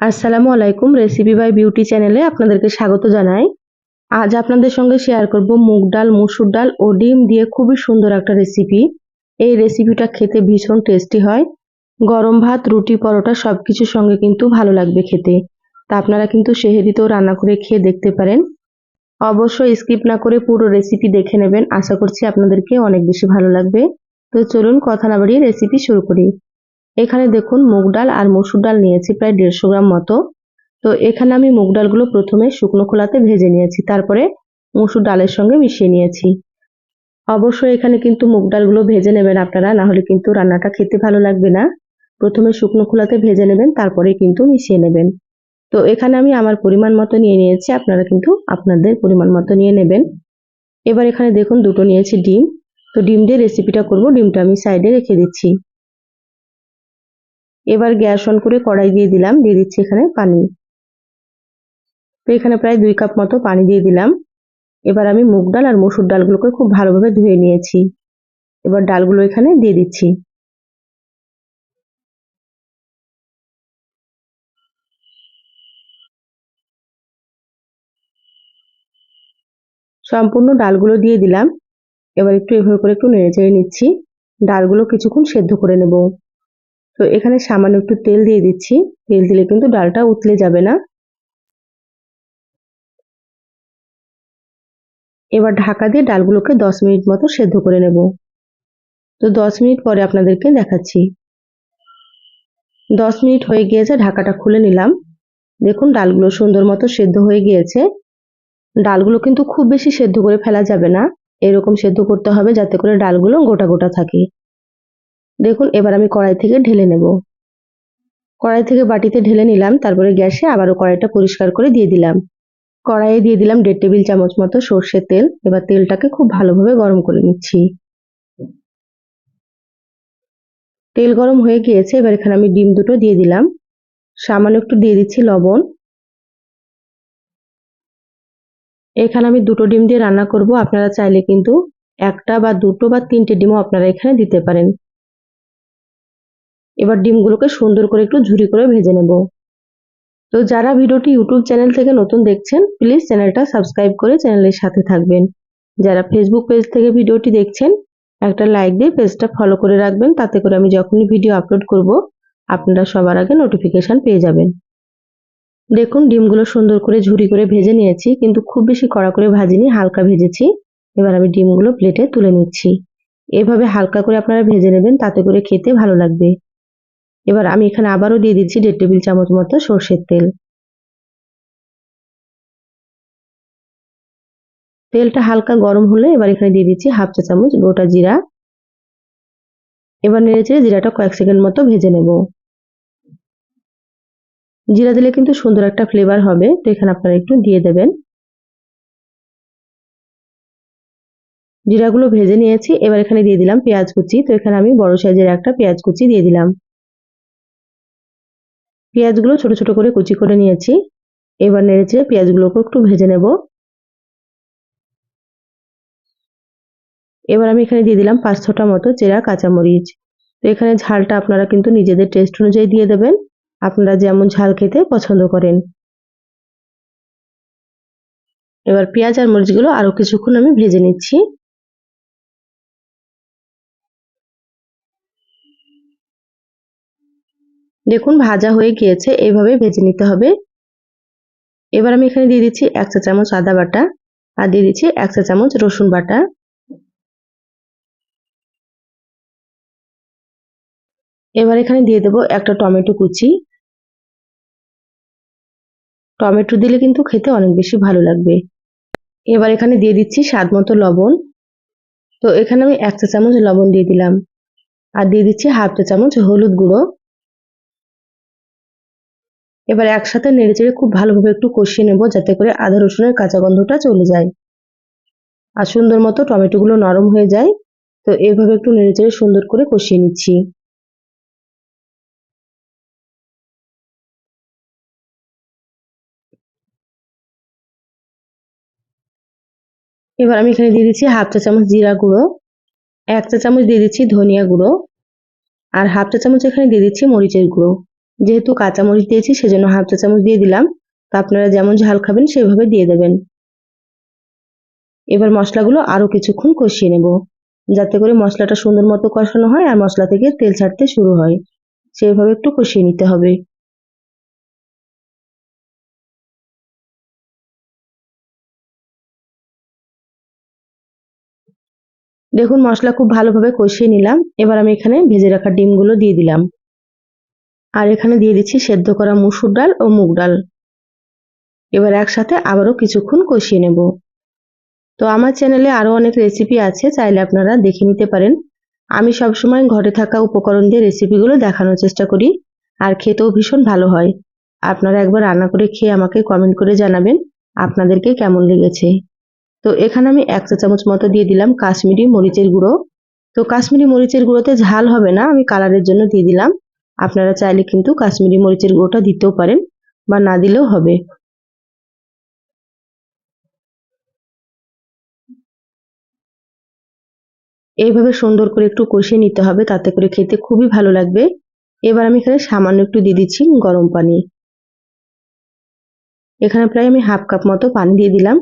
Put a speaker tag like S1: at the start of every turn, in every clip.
S1: আসসালামু আলাইকুম recipe by beauty চ্যানেলে আপনাদেরকে স্বাগত জানাই। আজ আপনাদের সঙ্গে শেয়ার করব মুগ ডাল, মুসুর ডাল ও ডিম দিয়ে খুবই সুন্দর একটা রেসিপি এই রেসিপিটা খেতে ভীষণ টেস্টি হয়। গরম ভাত, রুটি, পরোটা সব কিছুর সঙ্গে কিন্তু ভালো লাগবে খেতে। তা আপনারা কিন্তু সেহেরিতেও রান্না করে খেয়ে দেখতে পারেন। অবশ্যই স্কিপ না করে পুরো রেসিপি দেখে নেবেন। আশা করছি আপনাদেরকে অনেক বেশি ভালো লাগবে। তো চলুন কথা না বাড়িয়ে রেসিপি শুরু করি। এখানে দেখুন মুগ ডাল আর মসুর ডাল নিয়েছি প্রায় দেড়শো গ্রাম মতো। তো এখানে আমি মুগ ডালগুলো প্রথমে শুকনো খোলাতে ভেজে নিয়েছি, তারপরে মসুর ডালের সঙ্গে মিশিয়ে নিয়েছি। অবশ্যই এখানে কিন্তু মুগ ডালগুলো ভেজে নেবেন আপনারা, না হলে কিন্তু রান্নাটা খেতে ভালো লাগবে না। প্রথমে শুকনো খোলাতে ভেজে নেবেন তারপরে কিন্তু মিশিয়ে নেবেন। তো এখানে আমি আমার পরিমাণ মতো নিয়ে নিয়েছি, আপনারা কিন্তু আপনাদের পরিমাণ মতো নিয়ে নেবেন। এবার এখানে দেখুন দুটো নিয়েছি ডিম। তো ডিম দিয়ে রেসিপিটা করব, ডিমটা আমি সাইডে রেখে দিচ্ছি। এবার গ্যাস অন করে কড়াই দিয়ে দিলাম, দিয়ে দিচ্ছি এখানে পানি। তো এখানে প্রায় দুই কাপ মতো পানি দিয়ে দিলাম। এবার আমি মুগ ডাল আর মসুর ডালগুলোকে খুব ভালোভাবে ধুয়ে নিয়েছি। এবার ডালগুলো এখানে দিয়ে দিচ্ছি। সম্পূর্ণ ডালগুলো দিয়ে দিলাম। এবার একটু এভাবে করে একটু নেড়ে চেড়ে নিচ্ছি। ডালগুলো কিছুক্ষণ সেদ্ধ করে নেব। তো এখানে সামান্য একটু তেল দিয়ে দিচ্ছি। তেল দিলে কিন্তু ডালটা উতলে যাবে না। এবার ঢাকা দিয়ে ডালগুলোকে দশ মিনিট মতো সেদ্ধ করে নেব। তো দশ মিনিট পরে আপনাদেরকে দেখাচ্ছি। দশ মিনিট হয়ে গিয়েছে, ঢাকাটা খুলে নিলাম। দেখুন, ডালগুলো সুন্দর মতো সেদ্ধ হয়ে গিয়েছে। ডালগুলো কিন্তু খুব বেশি সেদ্ধ করে ফেলা যাবে না। এরকম সেদ্ধ করতে হবে যাতে করে ডালগুলো গোটা গোটা থাকে। দেখুন, এবার আমি কড়াই থেকে ঢেলে নেব। কড়াই থেকে বাটিতে ঢেলে নিলাম, তারপরে গ্যাসে আবারও কড়াইটা পরিষ্কার করে দিয়ে দিলাম। কড়াইয়ে দিয়ে দিলাম দেড় টেবিল চামচ মতো সর্ষের তেল। এবার তেলটাকে খুব ভালোভাবে গরম করে নিচ্ছি। তেল গরম হয়ে গিয়েছে, এবার এখানে আমি ডিম দুটো দিয়ে দিলাম। সামান্য একটু দিয়ে দিচ্ছি লবণ। এখানে আমি দুটো ডিম দিয়ে রান্না করব। আপনারা চাইলে কিন্তু একটা বা দুটো বা তিনটে ডিমও আপনারা এখানে দিতে পারেন। এবার ডিমগুলোকে সুন্দর করে একটু ঝুরি করে ভেজে নেব। তো যারা ভিডিওটি ইউটিউব চ্যানেল থেকে নতুন দেখছেন প্লিজ চ্যানেলটা সাবস্ক্রাইব করে চ্যানেলের সাথে থাকবেন। যারা ফেসবুক পেজ থেকে ভিডিওটি দেখছেন, একটা লাইক দিয়ে পেজটা ফলো করে রাখবেন। তাতে করে আমি যখনই ভিডিও আপলোড করব, আপনারা সবার আগে নোটিফিকেশান পেয়ে যাবেন। দেখুন, ডিমগুলো সুন্দর করে ঝুরি করে ভেজে নিয়েছি, কিন্তু খুব বেশি কড়া করে ভাজিনি, হালকা ভেজেছি। এবার আমি ডিমগুলো প্লেটে তুলে নিচ্ছি। এভাবে হালকা করে আপনারা ভেজে নেবেন, তাতে করে খেতে ভালো লাগবে। এবার আমি এখানে আবারও দিয়ে দিচ্ছি দেড় টেবিল চামচ মতো সর্ষের তেল। তেলটা হালকা গরম হলে এবার এখানে দিয়ে দিচ্ছি হাফ চা চামচ গোটা জিরা। এবার নেড়ে চেড়ে জিরাটা কয়েক সেকেন্ড মতো ভেজে নেব। জিরা দিলে কিন্তু সুন্দর একটা ফ্লেভার হবে, তো এখানে আপনারা একটু দিয়ে দেবেন। জিরাগুলো ভেজে নিয়েছি, এবার এখানে দিয়ে দিলাম পেঁয়াজ কুচি, তো এখানে আমি বড় সাইজের একটা পেঁয়াজ কুচি দিয়ে দিলাম। পেঁয়াজগুলো ছোট ছোট করে কুচি করে নিয়েছি। এবার নেড়েছে পেঁয়াজগুলোকে একটু ভেজে নেব। এবার আমি এখানে দিয়ে দিলাম পাঁচ ছটা মতো চেরা কাঁচামরিচ। তো এখানে ঝালটা আপনারা কিন্তু নিজেদের টেস্ট অনুযায়ী দিয়ে দেবেন। আপনারা যেমন ঝাল খেতে পছন্দ করেন। এবার পেঁয়াজ আর মরিচগুলো আরও কিছুক্ষণ আমি ভেজে নিচ্ছি। দেখুন, ভাজা হয়ে গিয়েছে এইভাবে ভেজে নিতে হবে। এবার আমি এখানে দিয়ে দিচ্ছি এক চা চামচ আদা বাটা আর দিয়ে দিচ্ছি এক চা চামচ রসুন বাটা। এবার এখানে দিয়ে দেবো একটা টমেটো কুচি। টমেটো দিলে কিন্তু খেতে অনেক বেশি ভালো লাগবে। এবার এখানে দিয়ে দিচ্ছি স্বাদ মতো লবণ। তো এখানে আমি এক চা চামচ লবণ দিয়ে দিলাম। আর দিয়ে দিচ্ছি হাফ চা চামচ হলুদ গুঁড়ো। এবার একসাথে নেড়ে চেড়ে খুব ভালোভাবে একটু কষিয়ে নেব, যাতে করে আদা রসুনের কাঁচা গন্ধটা চলে যায়। আর সুন্দর মতো টমেটোগুলো নরম হয়ে যায়, তো এভাবে একটু নেড়ে চেড়ে সুন্দর করে কষিয়ে নিচ্ছি। এবার আমি এখানে দিয়ে দিচ্ছি হাফ চা চামচ জিরা গুঁড়ো, এক চা চামচ দিয়ে দিচ্ছি ধনিয়া গুঁড়ো, আর হাফ চা চামচ এখানে দিয়ে দিচ্ছি মরিচের গুঁড়ো। যেহেতু কাঁচামরিচ দিয়েছি, সেজন্য হাফ চা চামচ দিয়ে দিলাম। তো আপনারা যেমন ঝাল খাবেন, সেভাবে দিয়ে দেবেন। এবার মশলাগুলো আরও কিছুক্ষণ কষিয়ে নেব, যাতে করে মশলাটা সুন্দর মতো কষানো হয় আর মশলা থেকে তেল ছাড়তে শুরু হয়। সেইভাবে একটু কষিয়ে নিতে হবে। দেখুন, মশলা খুব ভালোভাবে কষিয়ে নিলাম। এবার আমি এখানে ভেজে রাখা ডিমগুলো দিয়ে দিলাম। আর এখানে দিয়ে দিচ্ছি সেদ্ধ করা মুসুর ডাল ও মুগ ডাল। এবার একসাথে আবারও কিছুক্ষণ কষিয়ে নেব। তো আমার চ্যানেলে আরও অনেক রেসিপি আছে, চাইলে আপনারা দেখে নিতে পারেন। আমি সবসময় ঘরে থাকা উপকরণ দিয়ে রেসিপিগুলো দেখানোর চেষ্টা করি, আর খেতেও ভীষণ ভালো হয়। আপনারা একবার রান্না করে খেয়ে আমাকে কমেন্ট করে জানাবেন, আপনাদেরকে কেমন লেগেছে। তো এখানে আমি এক চা চামচ মতো দিয়ে দিলাম কাশ্মীরি মরিচের গুঁড়ো। তো কাশ্মীরি মরিচের গুঁড়োতে ঝাল হবে না, আমি কালারের জন্য দিয়ে দিলাম। আপনারা চাইলে কিন্তু কাশ্মীরি মরিচের গুঁড়োটা দিতেও পারেন বা না দিলেও হবে। এইভাবে সুন্দর করে একটু কষিয়ে নিতে হবে, তাতে করে খেতে খুবই ভালো লাগবে। এবার আমি এখানে সামান্য একটু দিয়ে দিচ্ছি গরম পানি। এখানে প্রায় আমি হাফ কাপ মতো পানি দিয়ে দিলাম।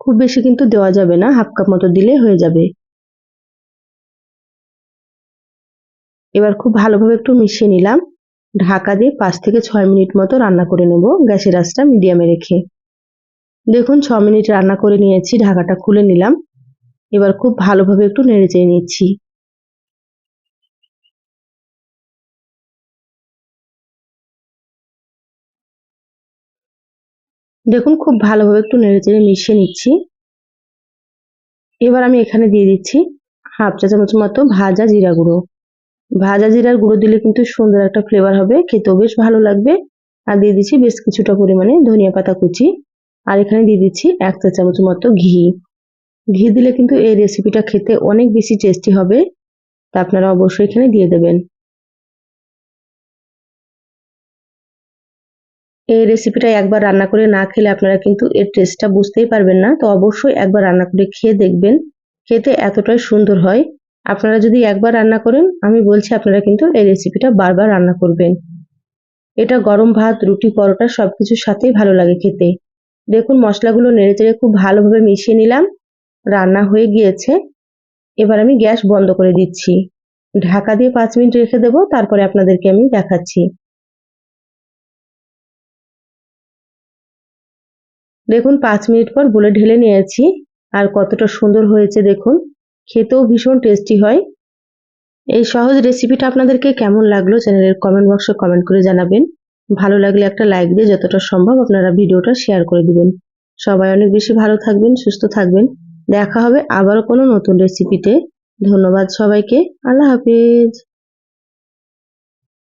S1: খুব বেশি কিন্তু দেওয়া যাবে না, হাফ কাপ মতো দিলে হয়ে যাবে। এবার খুব ভালোভাবে একটু মিশিয়ে নিলাম। ঢাকা দিয়ে পাঁচ থেকে ছয় মিনিট মতো রান্না করে নেব গ্যাসের আঁচটা মিডিয়ামে রেখে। দেখুন, ছ মিনিট রান্না করে নিয়েছি, ঢাকাটা খুলে নিলাম। এবার খুব ভালোভাবে একটু নেড়ে চেড়ে নিচ্ছি। দেখুন, খুব ভালোভাবে একটু নেড়ে চেড়ে মিশিয়ে নিচ্ছি। এবার আমি এখানে দিয়ে দিচ্ছি হাফ চা চামচ মতো ভাজা জিরা গুঁড়ো। ভাজা জিরার গুঁড়ো দিলে কিন্তু সুন্দর একটা ফ্লেভার হবে, খেতেও বেশ ভালো লাগবে। আর দিয়ে দিচ্ছি বেশ কিছুটা পরিমাণে ধনিয়া পাতা কুচি। আর এখানে দিয়ে দিচ্ছি এক চা চামচ মতো ঘি। ঘি দিলে কিন্তু এই রেসিপিটা খেতে অনেক বেশি টেস্টি হবে। তা আপনারা অবশ্যই এখানে দিয়ে দেবেন। এই রেসিপিটা একবার রান্না করে না খেলে আপনারা কিন্তু এর টেস্টটা বুঝতেই পারবেন না। তো অবশ্যই একবার রান্না করে খেয়ে দেখবেন। খেতে এতটাই সুন্দর হয়। আপনারা যদি একবার রান্না করেন, আমি বলছি আপনারা কিন্তু এই রেসিপিটা বারবার রান্না করবেন। এটা গরম ভাত, রুটি, পরোটা সব কিছুর সাথেই ভালো লাগে খেতে। দেখুন, মশলাগুলো নেড়ে চেড়ে খুব ভালোভাবে মিশিয়ে নিলাম। রান্না হয়ে গিয়েছে। এবার আমি গ্যাস বন্ধ করে দিচ্ছি। ঢাকা দিয়ে পাঁচ মিনিট রেখে দেবো, তারপরে আপনাদেরকে আমি দেখাচ্ছি। দেখুন, পাঁচ মিনিট পর বলে ঢেলে নিয়েছি। আর কতটা সুন্দর হয়েছে, দেখুন। খেতেও ভীষণ টেস্টি হয়। এই সহজ রেসিপিটা আপনাদেরকে কেমন লাগল চ্যানেলের কমেন্ট বক্সে কমেন্ট করে জানাবেন। ভালো লাগলে একটা লাইক দিয়ে যতটা সম্ভব আপনারা ভিডিওটা শেয়ার করে দিবেন। সবাই অনেক বেশি ভালো থাকবেন, সুস্থ থাকবেন। দেখা হবে আবারও কোনো নতুন রেসিপিতে ধন্যবাদ সবাইকে। আল্লাহ হাফিজ।